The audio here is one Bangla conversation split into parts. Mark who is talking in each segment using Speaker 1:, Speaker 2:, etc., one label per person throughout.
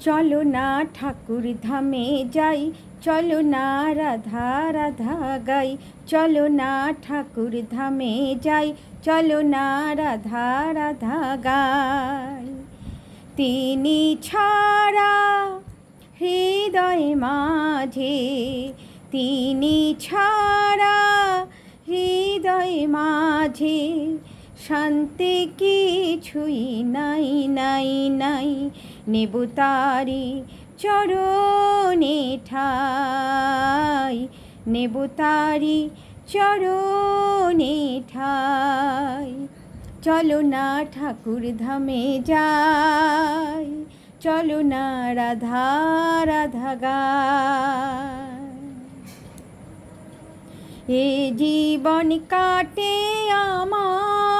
Speaker 1: চলো না ঠাকুর ধামে যাই, চলো না রাধা রাধা গাই, চলো না ঠাকুর ধামে যাই, চলো না রাধা রাধা গাই। তিনি ছাড়া হৃদয় মাঝে, তিনি ছাড়া হৃদয় মাঝে শান্তি কিছুই নাই নাই নাই। নেব তারি চরণে ঠাই। নেব তারি চরণে ঠাই। চলো না ঠাকুর ধামে যাই। চলো না রাধা রাধা গাই। এ জীবন কাটে আমার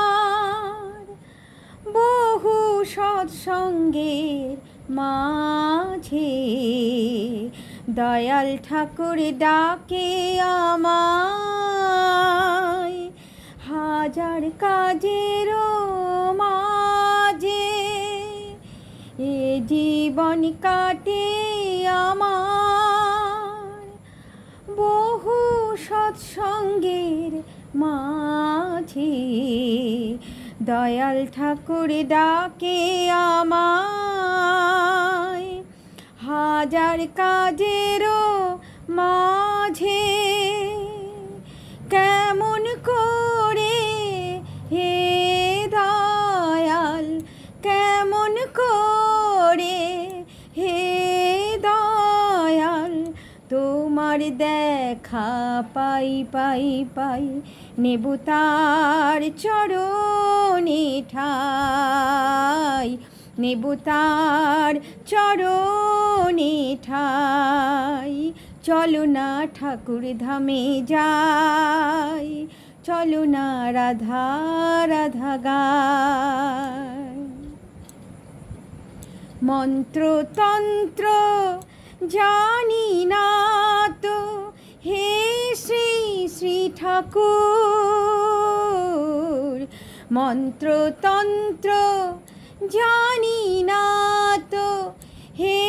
Speaker 1: সৎসঙ্গের মাঝে। দয়াল ঠাকুর ডাকে আমায়, হাজার কাজেরও মাঝে। এ জীবন কাটে আমার, বহু সৎসঙ্গের মাঝে। দয়াল ঠাকুর ডাকে আমায়। হাজার কাজেরও মাঝে কেমন করে হে দয়াল, কেমন করে হে দয়াল, তোমার দেখা পাই পাই পাই, নেব তার চরণে ঠাই, নেব তার চরণে ঠাই। চলো না ঠাকুর ধামে যাই, চলো না রাধা রাধা গাই। মন্ত্রতন্ত্র জানি না তো, হে শ্রী শ্রী ঠাকুর। মন্ত্রতন্ত্র জানি না তো। হে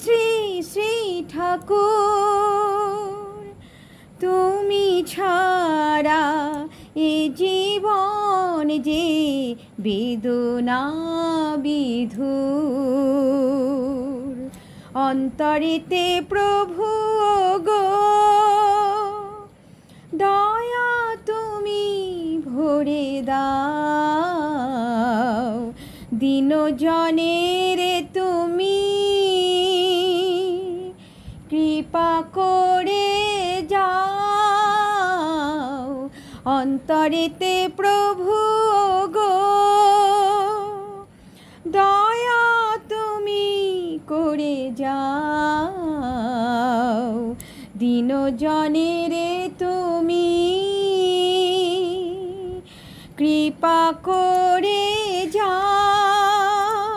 Speaker 1: শ্রী শ্রী ঠাকুর, তুমি ছাড়া এ জীবন যে বেদনা বিধুর। অন্তরেতে প্রভু ভরে দাও দিন জনের তুমি কৃপা করে যাও। অন্তরেতে প্রভু গো, দয়া তুমি করে যাও। দিন জনেরে তুমি কৃপা করে যাও।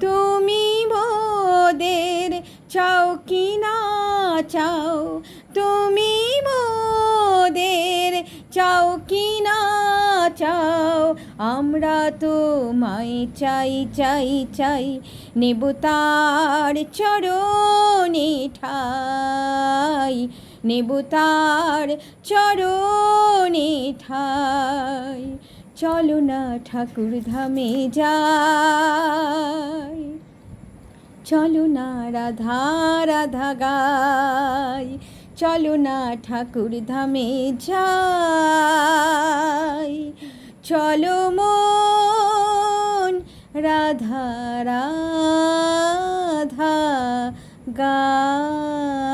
Speaker 1: তুমি মোদের চাও কি না চাও? তুমি মোদের চাও কি চাও? আমরা তোমায় চাই চাই চাই, নেব তার চরণে ঠাই। নেব তার চরণে ঠাই। চলো না ঠাকুর ধামে যাই। চলো না রাধা রাধা গাই। চলো না ঠাকুর ধামে যাই। চলো মন রাধা রাধা গা